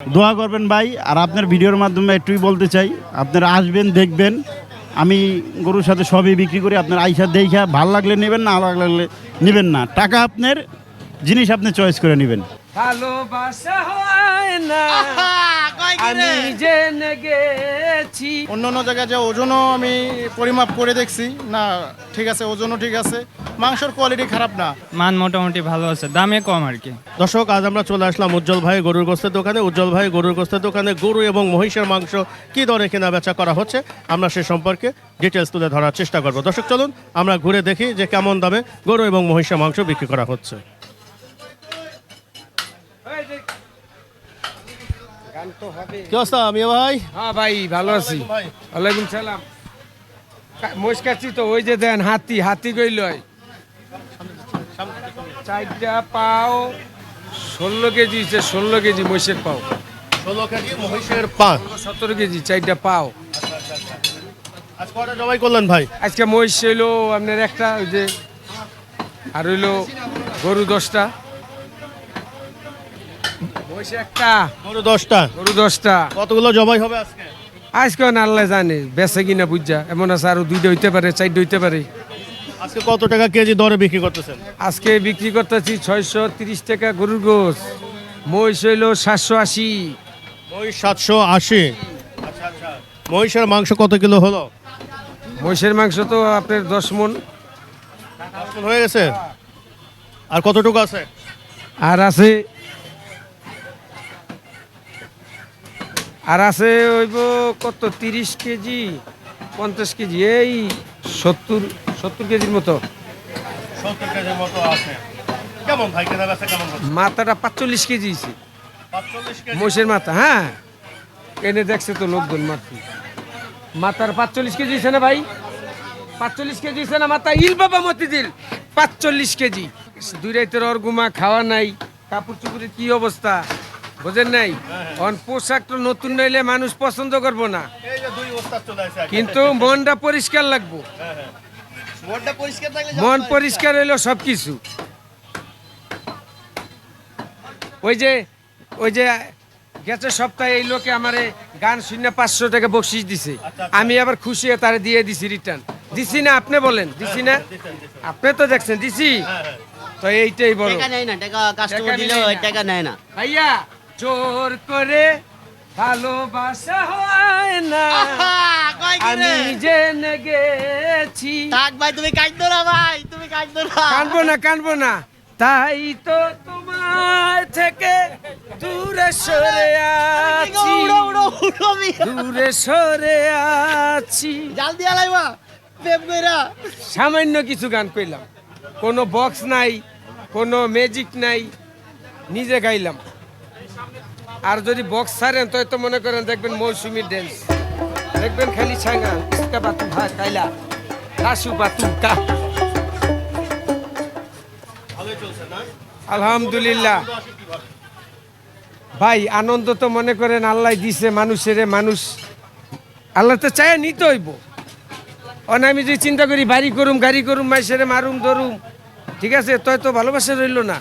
দোয়া করবেন ভাই, আর আপনার ভিডিওর মাধ্যমে একটুই বলতে চাই, আপনারা আসবেন, দেখবেন, আমি গরুর সাথে সবই বিক্রি করি, আপনার আইসা দেখা ভালো লাগলে নেবেন, না ভালো লাগলে নেবেন না। টাকা আপনার, জিনিস আপনি চয়েস করে নেবেন। ভালোবাসা হয় না। আমি জেনে গেছি। অন্য অন্য জায়গায় যে ওজনও আমি পরিমাপ করে দেখছি। না ঠিক আছে ওজনও ঠিক আছে। মাংসের কোয়ালিটি খারাপ না। মান মোটামুটি ভালো আছে দামে কম আর কি। দর্শক আজ আমরা চলে আসলাম উজ্জ্বল ভাই গরুর গোস্তের দোকানে। উজ্জ্বল ভাই গরুর গোস্তের দোকানে গরু এবং মহিষের মাংস কি দরে কেনা বেচা করা হচ্ছে আমরা সে সম্পর্কে ডিটেলস তুলে ধরার চেষ্টা করব। দর্শক চলুন আমরা ঘুরে দেখি যে কেমন দামে গরু এবং মহিষের মাংস বিক্রি করা হচ্ছে। কি অবস্থা মিয়া ভাই? হ্যাঁ ভাই ভালো আছি। ওয়ালাইকুম সালাম। কা- মোষ কাটছি তো ওই যে দেন হাতি হাতি চারটা পাও ষোলো কেজি ষোলো কেজি মহিষের পাও। ষোলো কেজি মহিষের পা সতেরো কেজি চারটা পাও। আজ কটা জবাই করলেন ভাই? আজকে মহিষ হইল আপনার একটা ওই যে আর হইল গরু দশটা। মহিষ একটা। গরু দশটা। গরু দশটা। কতগুলো জবাই হবে আজকে? আজকে না আল্লাহ জানে বেচে কিনা বুঝা। এমন আছে আরও দুইটা হইতে পারে চারটা হইতে পারে। আজকে কত টাকা কেজি দরে বিক্রি করতেছেন? আজকে বিক্রি করতেছি ছয়শো তিরিশ টাকা গরুর গোস মহিষ হইল সাতশো আশি। মহিষ সাতশো আশি। আচ্ছা আচ্ছা। মহিষের মাংস কত কিলো হলো? মহিষের মাংস তো আপনার দশ মন হয়ে গেছে? আর কতটুকু আছে? আর আছে আর আছে হইব কত তিরিশ কেজি পঞ্চাশ কেজি এই সত্তর সত্তর কেজির মতো। সত্তর কেজির মতো আছে। কেমন ভাই কেনা বেচা কেমন মাথাটা পাঁচচল্লিশ কেজি মহিষের মাথা হ্যাঁ। এনে দেখছে তো লোকজন মাত্র মাথার পাঁচচল্লিশ কেজি হয়েছে না ভাই? পাঁচচল্লিশ কেজি হয়েছে না মাথা? ইল বাবা মতিদিল পাঁচচল্লিশ কেজি। দুই রাইতের ওর গুমা খাওয়া নাই। কাপড় চুপুরের কি অবস্থা? বোঝেন নাই? অন পোশাকটা নতুন নইলে মানুষ পছন্দ করব না। কিন্তু মনটা পরিষ্কার লাগবো। মোটটা পরিষ্কার থাকলে মন পরিষ্কার হইল সব কিছু ওই যে ওই যে গেছে সপ্তাহে এই লোকে আমারে গান শুনে পাঁচশো টাকা বকশিস দিছে। আমি আবার খুশি হয়ে তারে দিয়ে দিছি রিটার্ন দিছি না আপনি বলেন দিছি না? আপনি তো দেখছেন দিছি। তো এইটাই বড় টাকা নেয় না টাকা কাস্টমার দিলেও টাকা নেয় না। ভাইয়া জোর করে ভালোবাসা হয় না। আমি জেনে গেছি। থাক ভাই তুমি কাটতো না ভাই তুমি কাটতো না। কানবো না কানবো না। তাই তো তোমার থেকে দূরে সরে আছি। দূরে সরে আছি। জাল দিয়া লাইবা প্রেম কইরা। সামান্য কিছু গান কইলাম। কোনো বক্স নাই কোনো ম্যাজিক নাই নিজে গাইলাম। আর যদি বক্স ছাড়েন, তো তো মনে করেন দেখবেন মৌসুমী ড্যান্স দেখবেন খালি কা। আলহামদুলিল্লাহ। ভাই, আনন্দ তো মনে করেন আল্লাহ দিছে মানুষের, মানুষ। আল্লাহ তো চায় নিতে হইব। অন আমি যদি চিন্তা করি, বাড়ি করুম, গাড়ি করুম, মাইসেরে মারুম, ধরুম, ঠিক আছে? তয় তো ভালোবাসা রইল না।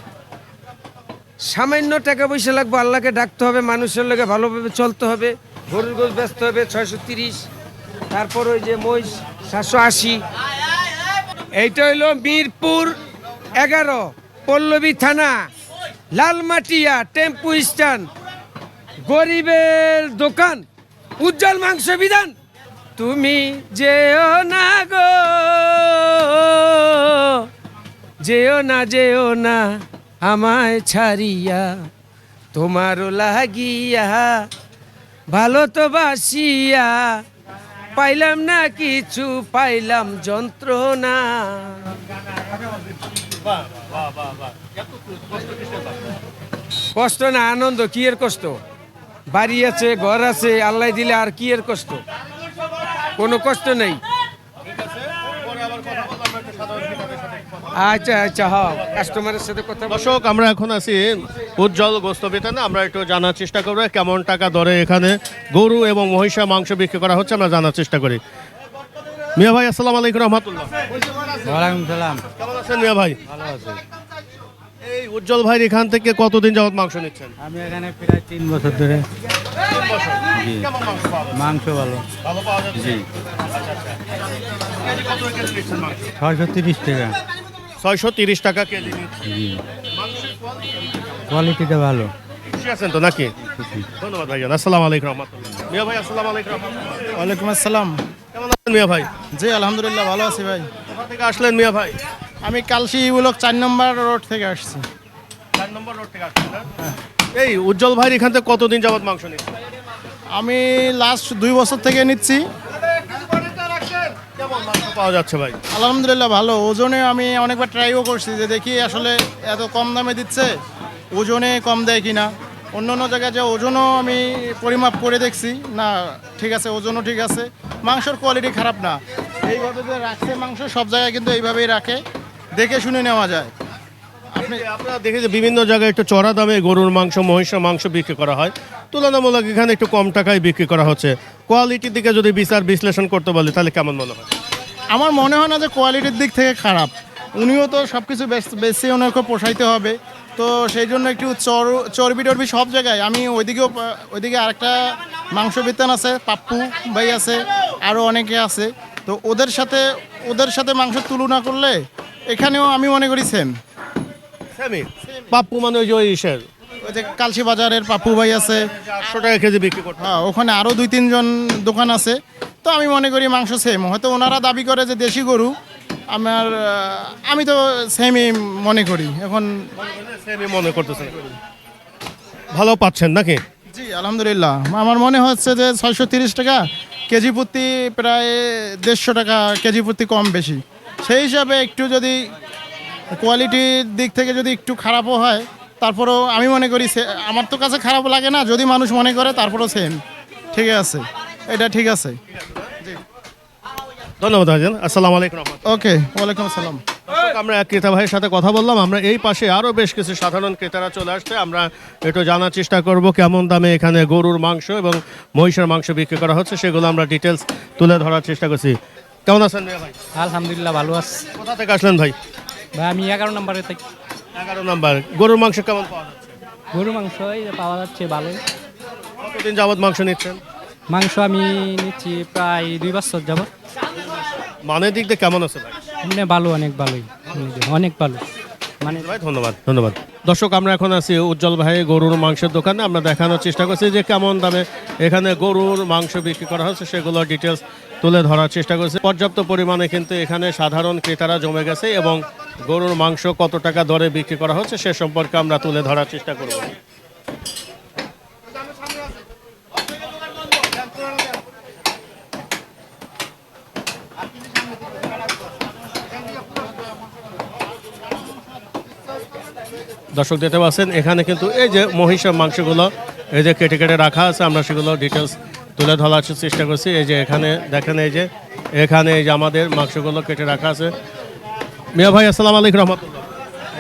সামান্য টাকা পয়সা লাগবে, আল্লাহকে ডাকতে হবে, মানুষের লোকে ভালোভাবে চলতে হবে। গরুর গোস ব্যস্ত হবে, ছয়শো তিরিশ। তারপর ওই যে মহিষ, সাতশো আশি। এইটা হইল মিরপুর এগারো, পল্লবী থানা, লালমাটিয়া টেম্পু স্ট্যান্ড। গরিবের দোকান, উজ্জ্বল মাংস বিধান। তুমি যেও না গো, যেও না যেও না। আমায় ছাড়িয়া, তোমারও লাগিয়া, ভালো তো বাসিয়া। পাইলাম না কিছু, পাইলাম যন্ত্রণা। কষ্ট না, আনন্দ, কি এর কষ্ট? বাড়ি আছে, ঘর আছে, আল্লাহ দিলে আর কি এর কষ্ট? কোনো কষ্ট নেই। আচ্ছা আচ্ছা হ্যাঁ কাস্টমারের সাথে কথা দর্শক আমরা এখন আছি উজ্জ্বল গোস্ত বিতানে আমরা একটু জানার চেষ্টা করব কেমন টাকা দরে এখানে গরু এবং মহিষা মাংস বিক্রি করা হচ্ছে আমরা জানার চেষ্টা করি। মিয়া ভাই আসসালামু আলাইকুম রহমতুল্লাহ। ওয়ালাইকুম সালাম। কেমন আছেন মিয়া ভাই? ভালো আছে। এই উজ্জ্বল ভাইয়ের এখান থেকে কতদিন যাবত মাংস নিচ্ছেন? আমি এখানে প্রায় তিন বছর ধরে। মাংস ভালো। জি। আচ্ছা আচ্ছা। কেজি কত করে কেজি মাংস? ছয়শো তিরিশ টাকা। ছয়শো তিরিশ টাকা কেজি কোয়ালিটিটা ভালো। খুশি আছেন তো নাকি? ধন্যবাদ ভাইজান। আসসালামু আলাইকুম রহমতুল্লাহ। মিয়া ভাই আসসালামু আলাইকুম রহমতুল্লাহ। ওয়ালাইকুম আসসালাম। কেমন আছেন মিয়া ভাই? জি আলহামদুলিল্লাহ ভালো আছি ভাই। কোথা থেকে আসলেন মিয়া ভাই? আমি কালসি উলক চার নম্বর রোড থেকে আসছি। চার নম্বর রোড থেকে আসছেন এই উজ্জ্বল ভাই এখান থেকে কতদিন যাবত মাংস নিচ্ছেন? আমি লাস্ট দুই বছর থেকে নিচ্ছি। কেমন মাংস পাওয়া যাচ্ছে ভাই? আলহামদুলিল্লাহ ভালো। ওজনে আমি অনেকবার ট্রাইও করছি যে দেখি আসলে এত কম দামে দিচ্ছে ওজনে কম দেয় কিনা। অন্য অন্য জায়গায় যে ওজনও আমি পরিমাপ করে দেখছি না ঠিক আছে ওজনও ঠিক আছে। মাংসর কোয়ালিটি খারাপ না। এইভাবে যে রাখছে মাংস সব জায়গায় কিন্তু এইভাবেই রাখে। দেখে শুনে নেওয়া যায়। আপনি আপনারা দেখে যে বিভিন্ন জায়গায় একটু চড়া দামে গরুর মাংস মহিষের মাংস বিক্রি করা হয় তুলনামূলক এখানে একটু কম টাকায় বিক্রি করা হচ্ছে। কোয়ালিটির দিকে যদি বিচার বিশ্লেষণ করতে বলি তাহলে কেমন মনে হয়? আমার মনে হয় না যে কোয়ালিটির দিক থেকে খারাপ। উনিও তো সব কিছু বেশি ওনাকে পোষাইতে হবে। তো সেই জন্য একটু চর চর্বি টর্বি সব জায়গায়। আমি ওইদিকেও ওইদিকে আরেকটা মাংস বিতান আছে পাপ্পু ভাই আছে আরও অনেকে আছে। তো ওদের সাথে ওদের সাথে মাংস তুলনা করলে এখানেও আমি মনে করি সেম পাপ্পু মানে ওই যে ওই ইসের। ওই যে কালসি বাজারের পাপ্পু ভাই আছে। আটশো টাকা কেজি বিক্রি করতে। হ্যাঁ ওখানে আরও দুই তিনজন দোকান আছে। তো আমি মনে করি মাংস সেম হয়তো ওনারা দাবি করে যে দেশি গরু। আমার আমি তো সেমই মনে করি। এখন মনে করতেছেন। ভালো পাচ্ছেন নাকি? জি আলহামদুলিল্লাহ। আমার মনে হচ্ছে যে ছয়শো তিরিশ টাকা কেজি প্রতি প্রায় দেড়শো টাকা কেজি প্রতি কম বেশি। সেই হিসাবে একটু যদি কোয়ালিটির দিক থেকে যদি একটু খারাপও হয় তারপরেও আমি মনে করি সে- আমার তো কাছে খারাপ লাগে না যদি মানুষ মনে করে তারপরেও সেম ঠিক আছে। এটা ঠিক আছে। ধন্যবাদ ভাইজান। আসসালামু আলাইকুম। ওকে ওয়ালাইকুম আসসালাম। আমরা এক ক্রেতা ভাইয়ের সাথে কথা বললাম। আমরা এই পাশে আরও বেশ কিছু সাধারণ ক্রেতারা চলে আসছে। আমরা একটু জানার চেষ্টা করব কেমন দামে এখানে গরুর মাংস এবং মহিষের মাংস বিক্রি করা হচ্ছে সেগুলো আমরা ডিটেলস তুলে ধরার চেষ্টা করছি। কেমন আছেন মিয়া ভাই? আলহামদুলিল্লাহ ভালো আছে। কোথা থেকে আসলেন ভাই? ভাই আমি এগারো নম্বরে থাকি। এগারো নাম্বার গরুর মাংস কেমন পাওয়া যাচ্ছে? গরু মাংস এই পাওয়া যাচ্ছে ভালোই। কতদিন যাবত মাংস নিচ্ছেন? মাংস আমি নিচ্ছি প্রায় দুই বছর যাব মানের দিক দিয়ে কেমন আছে ভাই? মানে ভালো অনেক ভালোই। অনেক ভালো। মানে ভাই ধন্যবাদ ধন্যবাদ। দর্শক আমরা এখন আছি উজ্জ্বল ভাই গরুর মাংসের দোকানে। আমরা দেখানোর চেষ্টা করছি যে কেমন দামে এখানে গরুর মাংস বিক্রি করা হচ্ছে সেগুলো ডিটেলস তুলে ধরার চেষ্টা করছি। পর্যাপ্ত পরিমাণে কিন্তু এখানে সাধারণ ক্রেতারা জমে গেছে এবং গরুর মাংস কত টাকা দরে বিক্রি করা হচ্ছে সে সম্পর্কে আমরা তুলে ধরার চেষ্টা করব। দর্শক দেখতে পাচ্ছেন, এখানে কিন্তু এই যে মহিষের মাংসগুলো, এই যে কেটে কেটে রাখা আছে, আমরা সেগুলো ডিটেলস তুলে ধরার চেষ্টা করছি। এই যে এখানে, দেখেন এই যে, এখানে এই যে আমাদের মাংসগুলো কেটে রাখা আছে। মিয়া ভাই আসসালামু আলাইকুম রহমতুল্লাহ।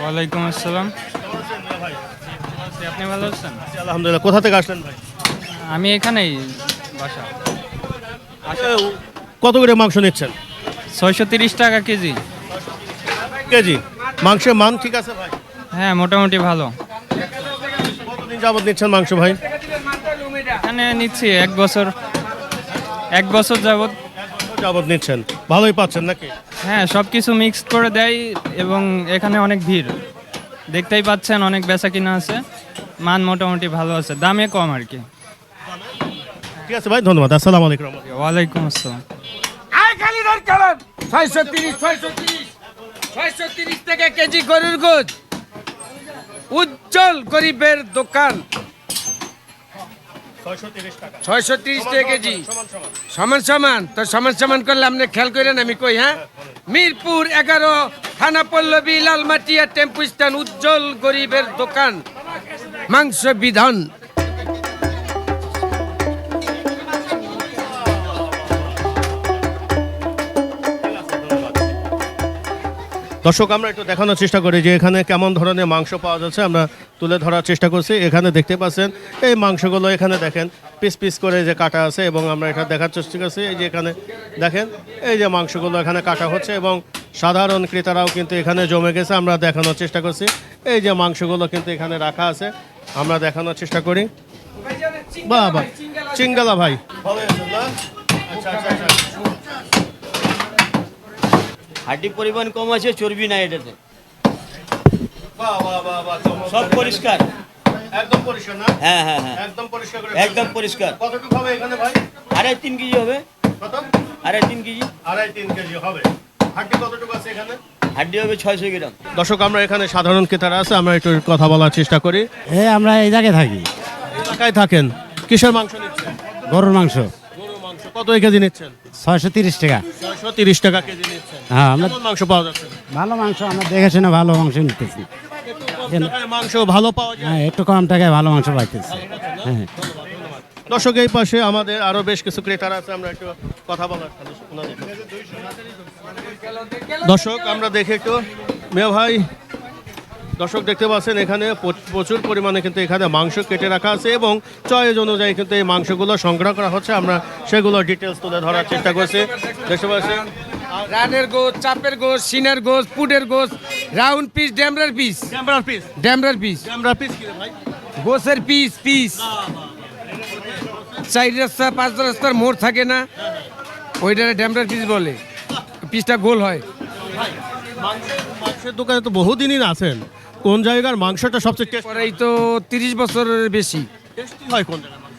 ওয়ালাইকুম আসসালাম। আপনি ভালো আছেন? আলহামদুলিল্লাহ কোথা থেকে আসলেন ভাই? আমি এখানেই বাসা। কত করে মাংস নিচ্ছেন? ছয়শো তিরিশ টাকা কেজি। কেজি? মাংসের মান ঠিক আছে ভাই? হ্যাঁ মোটামুটি ভালো। কতদিন যাবত নিচ্ছেন মাংস ভাই? এখানে নিচ্ছি এক বছর। এক বছর যাবত। যাবত নিচ্ছেন। ভালোই পাচ্ছেন নাকি? হ্যাঁ সব কিছু মিক্স করে দেয় এবং এখানে অনেক ভিড়। দেখতেই পাচ্ছেন অনেক বেচা কিনা আছে। মান মোটামুটি ভালো আছে। দামে কম আর কি। ঠিক আছে ভাই ধন্যবাদ। আসসালামু আলাইকুম। ওয়ালাইকুম আসসালাম। আয় খালি ধর কারণ ছয়শো তিরিশ ছয়শো তিরিশ ছয়শো তিরিশ টাকা কেজি গরুর গোজ। উজ্জ্বল গরিবের দোকান। ছয়শো তিরিশ টাকা। কেজি? সমান সমান। তো সমান সমান করলে আপনি খেয়াল করেন আমি কই হ্যাঁ? মিরপুর এগারো থানা পল্লবী লালমাটিয়া টেম্পু স্ট্যান্ড উজ্জ্বল গরিবের দোকান। মাংস বিধান। দর্শক, আমরা একটু দেখানোর চেষ্টা করি যে এখানে কেমন ধরনের মাংস পাওয়া যাচ্ছে। আমরা তুলে ধরার চেষ্টা করছি। এখানে দেখতে পাচ্ছেন, এই মাংসগুলো এখানে দেখেন, পিস পিস করে যে কাটা আছে এবং আমরা এটা দেখার চেষ্টা করছি। এই যে এখানে দেখেন, এই যে মাংসগুলো এখানে কাটা হচ্ছে এবং সাধারণ ক্রেতারাও কিন্তু এখানে জমে গেছে। আমরা দেখানোর চেষ্টা করছি। এই যে মাংসগুলো কিন্তু এখানে রাখা আছে। আমরা দেখানোর চেষ্টা করি। বাহ বাহ। চিঙ্গালা ভাই। আচ্ছা আচ্ছা আচ্ছা। হাড্ডি পরিমাণ কম আছে চর্বি নাই এটাতে। বাহ বাহ বাহ বাহ চমৎকার। সব পরিষ্কার? একদম পরিষ্কার না? হ্যাঁ হ্যাঁ হ্যাঁ। একদম পরিষ্কার করে একদম পরিষ্কার। কতটুকু হবে এখানে ভাই? আড়াই তিন কেজি হবে। কত? আড়াই তিন কেজি। আড়াই তিন কেজি হবে। হাড্ডি কতটুকু আছে এখানে? হাড্ডি হবে ছয়শো গ্রাম। দর্শক আমরা এখানে সাধারণ ক্রেতারা আছে আমরা একটু কথা বলার চেষ্টা করি। এ আমরা এই জায়গায় থাকি। এলাকায় থাকেন। কিসের মাংস নিচ্ছেন? গরুর মাংস। কত কেজি নিচ্ছেন? ছয়শো তিরিশ টাকা। ছয়শো তিরিশ টাকা কেজি নিচ্ছেন। হ্যাঁ আমরা কেমন মাংস পাওয়া যাচ্ছে? ভালো মাংস আমরা দেখে শুনে ভালো মাংস নিতেছি। কম টাকায় মাংস ভালো পাওয়া যায়? হ্যাঁ একটু কম টাকায় ভালো মাংস পাইতেছি। হ্যাঁ দর্শক এই পাশে আমাদের আরও বেশ কিছু ক্রেতারা আছে আমরা একটু কথা বলার দর্শক আমরা দেখে একটু মেয়ে ভাই দর্শক দেখতে পাচ্ছেন এখানে প্রচুর পরিমাণে কিন্তু এখানে মাংস কেটে রাখা আছে এবং চয়েস অনুযায়ী কিন্তু এই মাংসগুলো সংগ্রহ করা হচ্ছে আমরা সেগুলো ডিটেলস তুলে ধরার চেষ্টা করছি দেখতে পাচ্ছেন রানের গোস চাপের গোস সিনার গোস পুডের গোস রাউন্ড পিস ড্যামরার পিস ক্যামেরার পিস ড্যামরার পিস ক্যামেরার পিস ভাই গোসের পিস পিস চার রাস্তা পাঁচ রাস্তার মোড় থাকে না ওইটারে ড্যামরার পিস বলে পিসটা গোল হয় মাংসের দোকানে তো বহুদিনই আছেন কোন জায়গার মাংসটা সবচেয়ে টেস্ট? পরেই তো তিরিশ বছরের বেশি। টেস্টি হয় কোন জায়গার মাংস?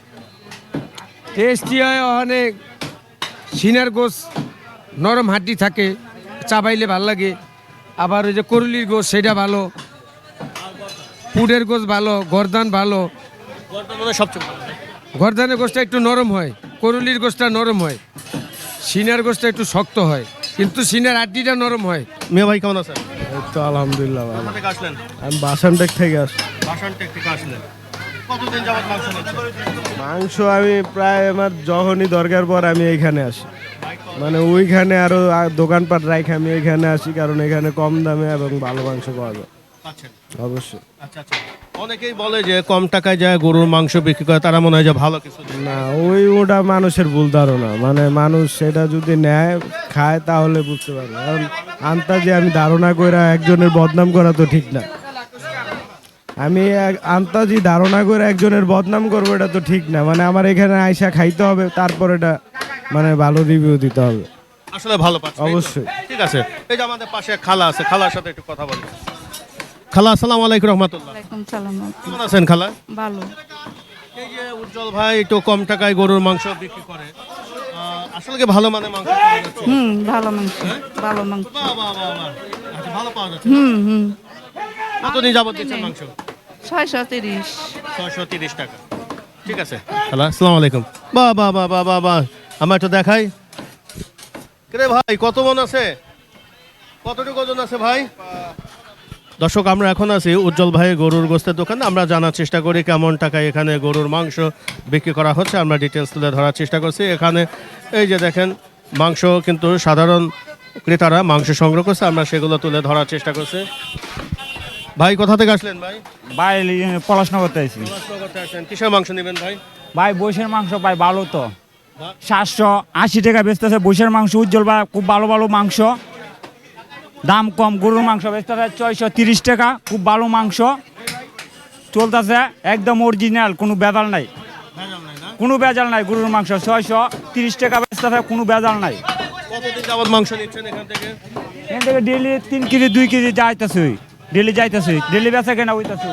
টেস্টি হয় অনেক সিনার গোস নরম হাড্ডি থাকে চাবাইলে ভালো লাগে। আবার ওই যে করুলির গোস সেটা ভালো। পুডের গোস ভালো গরদান ভালো। সবচেয়ে ভালো। গরদানের গোসটা একটু নরম হয় করুলির গোসটা নরম হয়। সিনার গোসটা একটু শক্ত হয় কিন্তু সিনার হাড্ডিটা নরম হয়। মেয়ে ভাই কেমন আছেন? তো আলহামদুলিল্লাহ ভালো। কোথা থেকে আসলেন? আমি বাসানটেক থেকে আসি বাসানটেক থেকে আসলেন। কতদিন যাবত মাংস নিচ্ছেন? মাংস আমি প্রায় আমার যখনই দরকার পর আমি এইখানে আসি। মানে ওইখানে আরও আ- দোকানপাট রাখি আমি এখানে আসি কারণ এখানে কম দামে এবং ভালো মাংস পাওয়া যায়। পাচ্ছেন অবশ্যই। আচ্ছা আচ্ছা। অনেকেই বলে যে কম টাকায় যায় গরুর মাংস বিক্রি করে তারা মনে হয় যে ভালো কিছু না ওই ওটা মানুষের ভুল ধারণা। মানে মানুষ সেটা যদি নেয় খায় তাহলে বুঝতে পারবে। কারণ আন্তাজে আমি ধারণা করে একজনের বদনাম করা তো ঠিক না। আমি আন্তাজি ধারণা করে একজনের বদনাম করব এটা তো ঠিক না। মানে আমার এখানে আইসা খাইতে হবে তারপর এটা মানে ভালো রিভিউ দিতে হবে। আসলে ভালো? অবশ্যই। ঠিক আছে। এই যে আমাদের পাশে খালা আছে খালার সাথে একটু কথা বলি। খালা আসসালামু আলাইকুম রহমতুল্লাহ। ওয়ালাইকুম সালাম। কেমন আছেন খালা? ভালো। এই যে উজ্জ্বল ভাই একটু কম টাকায় গরুর মাংস বিক্রি করে আসলে কি ভালো মানে মাংস হুম ভালো মাংস ভালো মাংস। বাহ, বাহ, বাহ। আচ্ছা, ভালো পাওয়া যাচ্ছে। হুম হুম। যাবত দিচ্ছেন মাংস? ছয়শো তিরিশ। ছয়শো তিরিশ টাকা। ঠিক আছে। হ্যালো আসসালামু আলাইকুম। বাহ বাহ বাহ বাহ বাহ বাহ। আমার একটু দেখাই। রে ভাই কত মন আছে? কতটুকু ওজন আছে ভাই? দর্শক আমরা এখন আছি উজ্জ্বল ভাই গরুর গোস্তের দোকানে। আমরা জানার চেষ্টা করি কেমন টাকায় এখানে গরুর মাংস বিক্রি করা হচ্ছে। আমরা ডিটেলস তুলে ধরার চেষ্টা করছি। এখানে এই যে দেখেন মাংস কিন্তু সাধারণ ক্রেতারা মাংস সংগ্রহ করছে। আমরা সেগুলো তুলে ধরার চেষ্টা করছি। ভাই কোথা থেকে আসলেন ভাই? ভাই পড়াশোনা করতে আছি পড়াশোনা করতে আসছেন কিসের মাংস নেবেন ভাই? ভাই বৈশের মাংস ভাই ভালো তো। সাতশো আশি টাকা বেচতেছে বৈশের মাংস। উজ্জ্বল ভাই খুব ভালো ভালো মাংস। দাম কম গরুর মাংস বেচতেছে ছয়শো তিরিশ টাকা খুব ভালো মাংস। চলতেছে একদম অরিজিনাল কোনো বেজাল নাই। কোনো বেজাল নাই গরুর মাংস ছয়শো তিরিশ টাকা বেচতেছে কোনো বেজাল নাই। মাংস নিচ্ছেন এখান থেকে? এখান থেকে ডেলি তিন কেজি দুই কেজি যাইতেছে। ডেলি যাইতেছে ডেলি বেচা কেনা হইতেছে।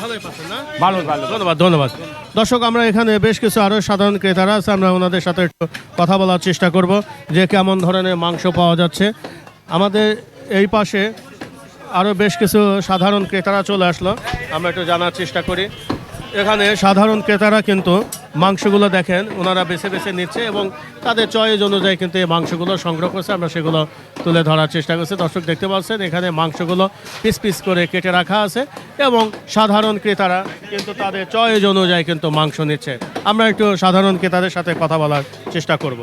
ভালোই পাচ্ছেন না? ভালো ভালো। ধন্যবাদ ধন্যবাদ। দর্শক, আমরা এখানে বেশ কিছু আরও সাধারণ ক্রেতারা আছে, আমরা ওনাদের সাথে একটু কথা বলার চেষ্টা করব যে কেমন ধরনের মাংস পাওয়া যাচ্ছে। আমাদের এই পাশে আরও বেশ কিছু সাধারণ ক্রেতারা চলে আসলো, আমরা একটু জানার চেষ্টা করি। এখানে সাধারণ ক্রেতারা কিন্তু মাংসগুলো দেখেন, ওনারা বেছে বেছে নিচ্ছে এবং তাদের চয়েস অনুযায়ী কিন্তু এই মাংসগুলো সংগ্রহ করছে, আমরা সেগুলো তুলে ধরার চেষ্টা করছে। দর্শক দেখতে পাচ্ছেন এখানে মাংসগুলো পিস পিস করে কেটে রাখা আছে এবং সাধারণ ক্রেতারা কিন্তু তাদের চয়েস অনুযায়ী কিন্তু মাংস নিচ্ছে। আমরা একটু সাধারণ ক্রেতাদের সাথে কথা বলার চেষ্টা করব।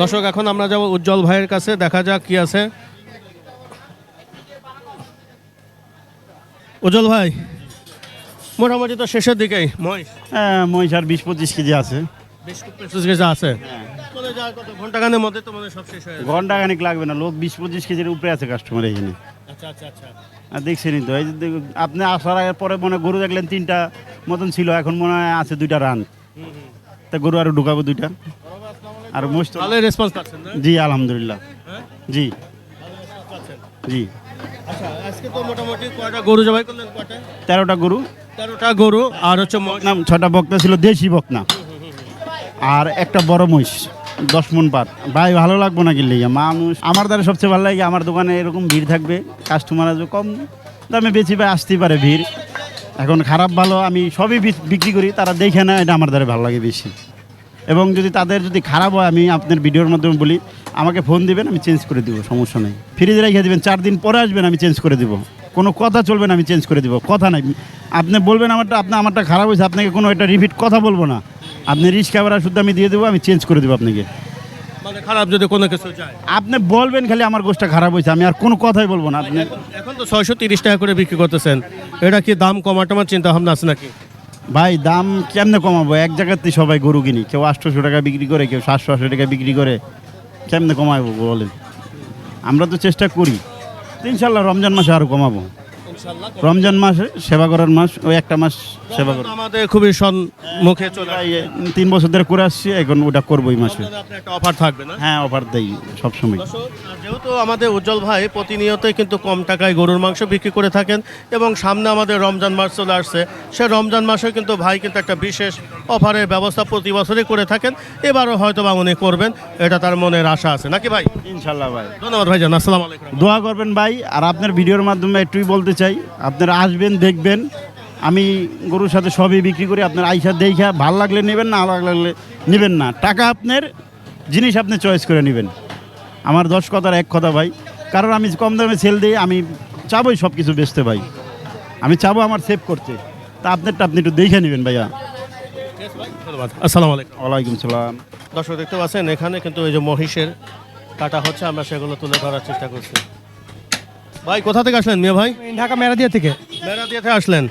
দর্শক এখন আমরা যাব উজ্জ্বল ভাইয়ের কাছে। দেখা যাক কি আছে। উজ্জ্বল ভাই মোটামুটি তো শেষের দিকেই। মহিষ? হ্যাঁ মহিষ আর বিশ পঁচিশ কেজি আছে। বেশ কিছু কেজি আছে। চলে যায় কত ঘন্টাখানের মধ্যে তোমাদের সব শেষ হয়ে যাবে। ঘণ্টা লাগবে না লোক বিশ পঁচিশ কেজির উপরে আছে কাস্টমার এখানে। আচ্ছা আচ্ছা আচ্ছা। আর দেখছেনই তো এই যে দেখ- আপনি আসার আগে পরে মনে হয় গরু দেখলেন তিনটা মতন ছিল এখন মনে হয় আছে দুইটা রান। তা গরু আরও ঢুকাবো দুইটা। আর মোস্ট রেসপন্স পাচ্ছেন না? জি আলহামদুলিল্লাহ। হ্যাঁ? জি। পাচ্ছেন। জি। আচ্ছা আজকে তো মোটামুটি কয়টা গরু জবাই করলেন কয়টা তেরোটা গরু। তেরোটা গরু আর হচ্ছে মহিষ। নাম ছটা বক্তা ছিল দেশি বকনা আর একটা বড় মহিষ। দশ মন পাত ভাই, ভালো লাগবো না কিনলে মানুষ আমার দ্বারা সবচেয়ে ভালো লাগে, আমার দোকানে এরকম ভিড় থাকবে কাস্টমার আসবে, কম দামে বেশি ভাই আসতেই পারে ভিড়। এখন খারাপ, ভালো, আমি সবই বিক- বিক্রি করি, তারা দেখে না, এটা আমার দ্বারা ভালো লাগে বেশি। এবং যদি তাদের যদি খারাপ হয়, আমি আপনার ভিডিওর মাধ্যমে বলি, আমাকে ফোন দিবেন, আমি চেঞ্জ করে দিব, সমস্যা নেই। ফ্রিজে রেখে দেবেন, চার দিন পরে আসবেন, আমি চেঞ্জ করে দিব। কোনো কথা চলবে না, আমি চেঞ্জ করে দিব, কথা নাই। আপনি বলবেন আমারটা, আপনি আমারটা খারাপ হয়েছে, আপনাকে কোনো এটা রিপিট কথা বলব না। আপনি রিস্ক ক্যামেরা শুদ্ধ আমি দিয়ে দেবো আমি চেঞ্জ করে দেবো আপনাকে। মানে খারাপ যদি কোনো কিছু যায়? আপনি বলবেন খালি আমার গোষ্ঠটা খারাপ হয়েছে আমি আর কোনো কথাই বলব না আপনি। এখন তো ছয়শো তিরিশ টাকা করে বিক্রি করতেছেন। এটা কি দাম কমাটামার চিন্তা ভাবনা আছে নাকি? ভাই দাম কেমনে কমাবো? এক জায়গাতেই সবাই গরু কিনি। কেউ আটশোশো টাকা বিক্রি করে কেউ সাতশো আশি টাকা বিক্রি করে। কেমনে কমাবো বলেন? আমরা তো চেষ্টা করি। ইনশাল্লাহ রমজান মাসে আরও কমাবো। রমজান মাসে সেবা করার মাস ওই একটা মাস সেবা করার আমাদের খুবই সম্মুখে চলে প্রায় তিন বছর ধরে করে আসছি এখন ওটা করব এই মাসে। আপনার একটা অফার থাকবে না? হ্যাঁ অফার দেই সবসময়। দর্শক, যেহেতু আমাদের উজ্জ্বল ভাই প্রতিনিয়তই কিন্তু কম টাকায় গরুর মাংস বিক্রি করে থাকেন এবং সামনে আমাদের রমজান মাস চলে আসছে সে রমজান মাসে কিন্তু ভাই কিন্তু একটা বিশেষ অফারের ব্যবস্থা প্রতি বছরই করে থাকেন। এবারও হয়তো বা উনি করবেন এটা তার মনের আশা আছে। নাকি ভাই? ইনশাল্লাহ ভাই। ধন্যবাদ ভাইজান আসসালামু আলাইকুম। দোয়া করবেন ভাই আর আপনার ভিডিওর মাধ্যমে একটুই বলতে চাই আপনারা আসবেন দেখবেন আমি গরুর সাথে সবই বিক্রি করি আপনার আইসা দেখা ভালো লাগলে নেবেন না ভালো লাগলে নেবেন না। টাকা আপনার জিনিস আপনি চয়েস করে নেবেন। আমার দশ কথার এক কথা ভাই কারণ আমি কম দামে সেল দিই আমি চাবই সব কিছু বেচতে ভাই। আমি চাবো আমার সেভ করতে। তা আপনারটা আপনি একটু দেখে নেবেন ভাইয়া। ধন্যবাদ আসসালামু আলাইকুম। ওয়ালাইকুম সালাম। দর্শক দেখতে পাচ্ছেন এখানে কিন্তু এই যে মহিষের কাটা হচ্ছে আমরা সেগুলো তুলে ধরার চেষ্টা করছি। ভাই কোথা থেকে আসলেন মিয়া ভাই? ঢাকা মেরাদিয়া থেকে। মেরা দিয়েতে আসলেন।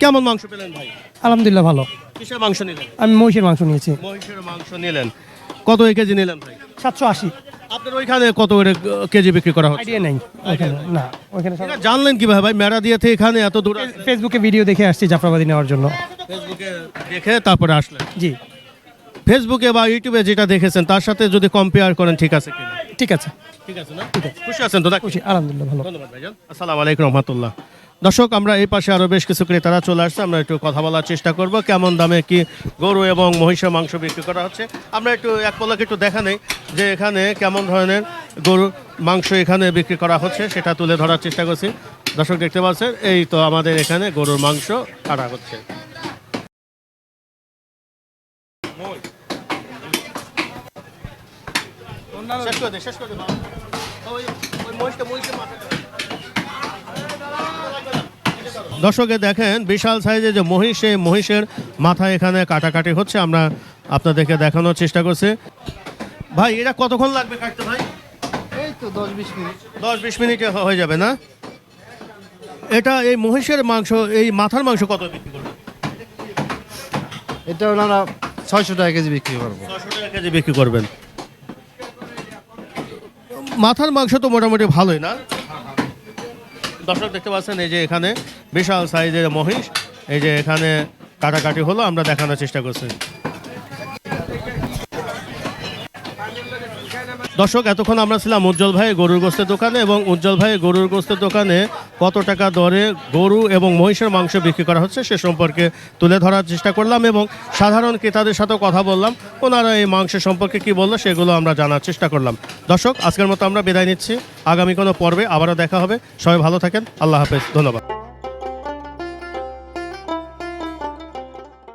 কেমন মাংস পেলেন ভাই? আলহামদুলিল্লাহ ভালো। কিসের মাংস নিলেন? আমি মহিষের মাংস নিয়েছি। মহিষের মাংস নিলেন। কত কেজি নিলেন ভাই? সাতশো আশি। আপনার ওইখানে কত করে কেজি বিক্রি করা হচ্ছে? আইডিয়া নেই। ওখানে না এটা জানলেন কীভাবে ভাই? মেরা দিয়েতে এখানে এত দূর ফেসবুকে ভিডিও দেখে আসছি জাফরাবাদি নেওয়ার জন্য। ফেসবুকে দেখে তারপরে আসলেন। জি। ফেসবুকে বা ইউটিউবে যেটা দেখেছেন তার সাথে যদি কম্পেয়ার করেন ঠিক আছে ঠিক আছে। ঠিক আছে না? খুশি আছেন তো? খুশি আলহামদুলিল্লাহ ভালো। ধন্যবাদ ভাইজান। আসসালামু আলাইকুম রহমতুল্লাহ। দর্শক আমরা এই পাশে আরও বেশ কিছু ক্রেতারা চলে আসছে। আমরা একটু কথা বলার চেষ্টা করব কেমন দামে কি গরু এবং মহিষের মাংস বিক্রি করা হচ্ছে। আমরা একটু এক পলক একটু দেখা নেই যে এখানে কেমন ধরনের গরুর মাংস এখানে বিক্রি করা হচ্ছে সেটা তুলে ধরার চেষ্টা করছি। দর্শক দেখতে পাচ্ছেন এই তো আমাদের এখানে গরুর মাংস কাটা হচ্ছে। শেষ করে দে, শেষ করে দে। ওই ওই মহিষটা মহিষের মাথাটা দর্শকে দেখেন বিশাল সাইজে যে মহিষ সেই মহিষের মাথা এখানে কাটাকাটি হচ্ছে। আমরা আপনাদেরকে দেখানোর চেষ্টা করছি। ভাই এটা কতক্ষণ লাগবে কাটতে ভাই? এই তো দশ বিশ মিনিট। দশ বিশ মিনিটে হয়ে যাবে না? এটা এই মহিষের মাংস এই মাথার মাংস কত বিক্রি করবে এটা আমরা ছয়শো টাকা কেজি বিক্রি করব। ছশো টাকা কেজি বিক্রি করবেন। মাথার মাংস তো মোটামুটি ভালোই না? দর্শক দেখতে পাচ্ছেন, এই যে এখানে বিশাল সাইজের মহিষ, এই যে এখানে কাটাকাটি হলো, আমরা দেখানোর চেষ্টা করছি। দর্শক, এতক্ষণ আমরা ছিলাম উজ্জ্বল ভাই গরুর গোস্তের দোকানে এবং উজ্জ্বল ভাই গরুর গোস্তের দোকানে কত টাকা দরে গরু এবং মহিষের মাংস বিক্রি করা হচ্ছে সে সম্পর্কে তুলে ধরার চেষ্টা করলাম এবং সাধারণ ক্রেতাদের সাথেও কথা বললাম। ওনারা এই মাংস সম্পর্কে কি বলল সেগুলো আমরা জানার চেষ্টা করলাম। দর্শক, আজকের মতো আমরা বিদায় নিচ্ছি। আগামী কোনো পর্বে আবারও দেখা হবে। সবাই ভালো থাকেন। আল্লাহ হাফেজ। ধন্যবাদ।